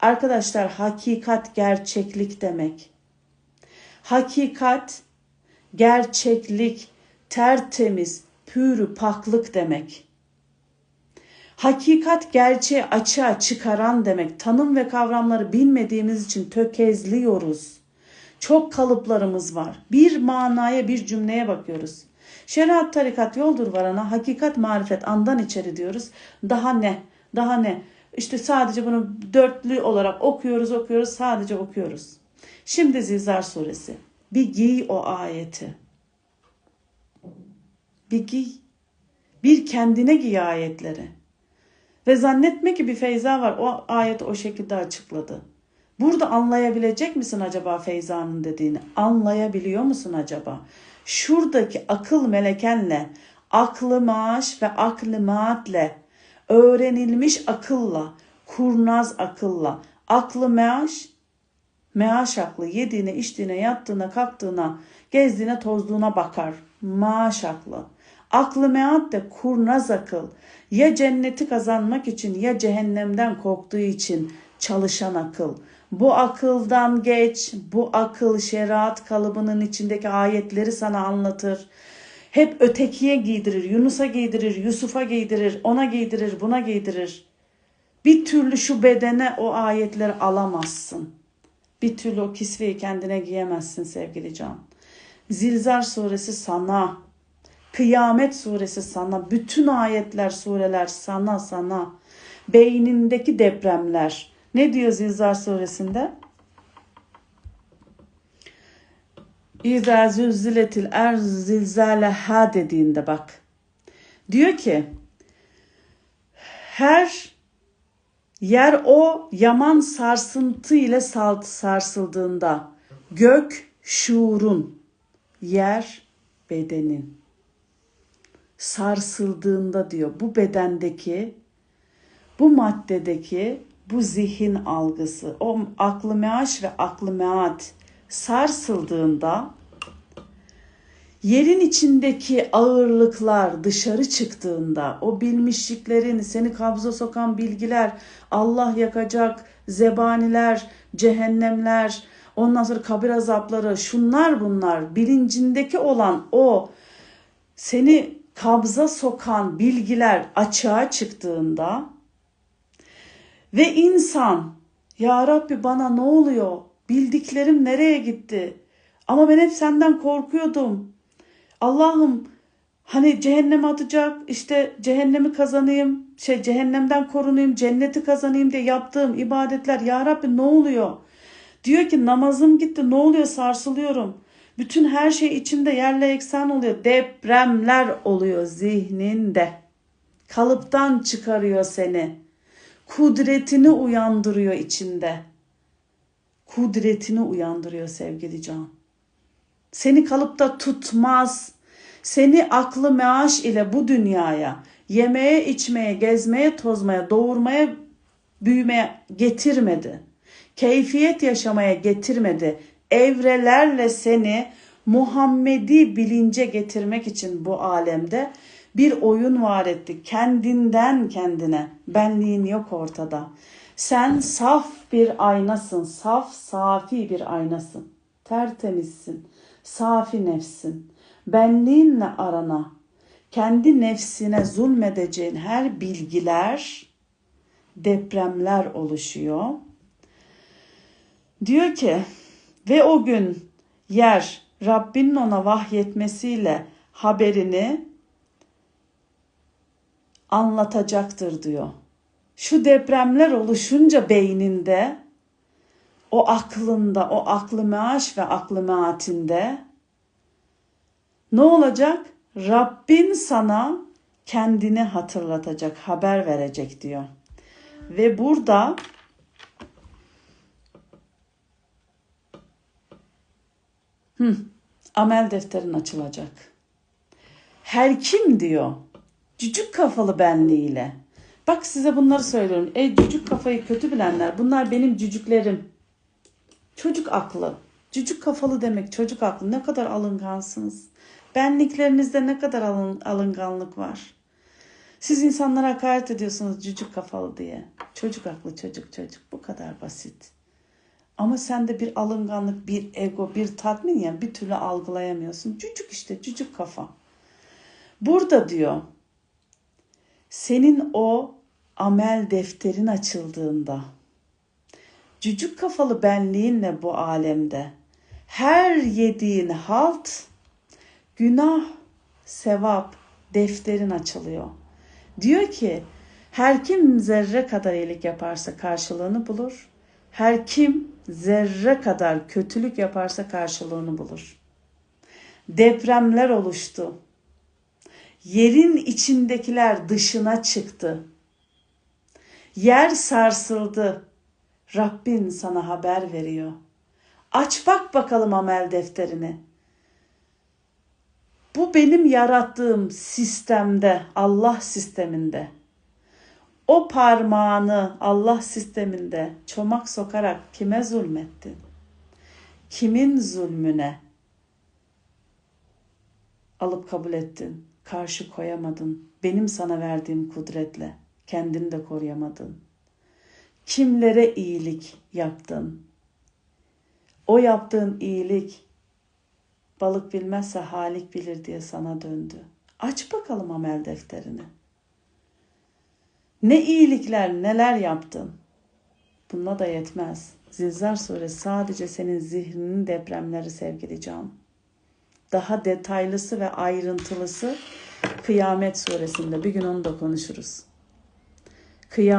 Arkadaşlar hakikat gerçeklik demek. Hakikat gerçeklik, tertemiz, pürü paklık demek. Hakikat gerçeği açığa çıkaran demek. Tanım ve kavramları bilmediğimiz için tökezliyoruz. Çok kalıplarımız var. Bir manaya bir cümleye bakıyoruz. Şeriat tarikat yoldur varana hakikat marifet andan içeri diyoruz. Daha ne? Daha ne? İşte sadece bunu dörtlü olarak okuyoruz okuyoruz sadece okuyoruz. Şimdi Zilzar suresi. Bir giy o ayeti. Bir giy. Bir kendine giy ayetleri. Ve zannetme ki bir feyza var. O ayeti o şekilde açıkladı. Burada anlayabilecek misin acaba Feyza'nın dediğini? Anlayabiliyor musun acaba? Şuradaki akıl melekenle, aklı maaş ve aklı maatle, öğrenilmiş akılla, kurnaz akılla, aklı maaş, maaş aklı yediğine, içtiğine, yattığına, kalktığına, gezdiğine, tozduğuna bakar. Maaş aklı. Aklı meat de kurnaz akıl. Ya cenneti kazanmak için ya cehennemden korktuğu için çalışan akıl. Bu akıldan geç, bu akıl şeriat kalıbının içindeki ayetleri sana anlatır. Hep ötekiye giydirir, Yunus'a giydirir, Yusuf'a giydirir, ona giydirir, buna giydirir. Bir türlü şu bedene o ayetleri alamazsın. Bir türlü o kisveyi kendine giyemezsin sevgili can. Zilzar suresi sana, Kıyamet suresi sana, bütün ayetler, sureler sana sana. Beynindeki depremler. Ne diyor Zilzar suresinde? İzâ zülziletil erz zilzâleha dediğinde bak. Diyor ki her yer o yaman sarsıntı ile sarsıldığında gök şuurun yer bedenin sarsıldığında diyor bu bedendeki bu maddedeki bu zihin algısı o aklı meaş ve aklı meat sarsıldığında yerin içindeki ağırlıklar dışarı çıktığında o bilmişliklerin seni kabza sokan bilgiler Allah yakacak zebaniler cehennemler ondan sonra kabir azapları şunlar bunlar bilincindeki olan o seni kabza sokan bilgiler açığa çıktığında ve insan ya Rabbi bana ne oluyor? Bildiklerim nereye gitti? Ama ben hep senden korkuyordum. Allah'ım hani cehenneme atacak işte cehennemi kazanayım şey cehennemden korunayım cenneti kazanayım diye yaptığım ibadetler ya Rabbi ne oluyor? Diyor ki namazım gitti ne oluyor sarsılıyorum. Bütün her şey içinde yerle eksen oluyor. Depremler oluyor zihninde. Kalıptan çıkarıyor seni. Kudretini uyandırıyor içinde. Kudretini uyandırıyor sevgili can. Seni kalıpta tutmaz. Seni aklı meaş ile bu dünyaya yemeye, içmeye, gezmeye, tozmaya, doğurmaya, büyümeye getirmedi. Keyfiyet yaşamaya getirmedi evrelerle seni Muhammedi bilince getirmek için bu alemde bir oyun var etti. Kendinden kendine. Benliğin yok ortada. Sen saf bir aynasın. Saf, safi bir aynasın. Tertemizsin. Safi nefsin. Benliğinle arana, kendi nefsine zulmedeceğin her bilgiler, depremler oluşuyor. Diyor ki ve o gün yer Rabbinin ona vahyetmesiyle haberini anlatacaktır diyor. Şu depremler oluşunca beyninde, o aklında, o aklı meaş ve aklı meatinde ne olacak? Rabbin sana kendini hatırlatacak, haber verecek diyor. Ve burada Hı, amel defterin açılacak. Her kim diyor? Cücük kafalı benliğiyle. Bak size bunları söylüyorum. Ey cücük kafayı kötü bilenler bunlar benim cücüklerim. Çocuk aklı. Cücük kafalı demek çocuk aklı. Ne kadar alıngansınız. Benliklerinizde ne kadar alın, alınganlık var. Siz insanlara hakaret ediyorsunuz cücük kafalı diye. Çocuk aklı çocuk çocuk. Bu kadar basit. Ama sende bir alınganlık, bir ego, bir tatmin ya bir türlü algılayamıyorsun. Cücük işte cücük kafa. Burada diyor senin o amel defterin açıldığında cücük kafalı benliğinle bu alemde her yediğin halt günah, sevap defterin açılıyor. Diyor ki her kim zerre kadar iyilik yaparsa karşılığını bulur. Her kim zerre kadar kötülük yaparsa karşılığını bulur. Depremler oluştu. Yerin içindekiler dışına çıktı. Yer sarsıldı. Rabbin sana haber veriyor. Aç bak bakalım amel defterini. Bu benim yarattığım sistemde, Allah sisteminde. O parmağını Allah sisteminde çomak sokarak kime zulmettin? Kimin zulmüne alıp kabul ettin? Karşı koyamadın. Benim sana verdiğim kudretle kendini de koruyamadın. Kimlere iyilik yaptın? O yaptığın iyilik balık bilmezse halik bilir diye sana döndü. Aç bakalım amel defterini. Ne iyilikler neler yaptın. Bununla da yetmez. Zilzal suresi sadece senin zihninin depremleri sevgili can. Daha detaylısı ve ayrıntılısı Kıyamet suresinde. Bir gün onu da konuşuruz. Kıyamet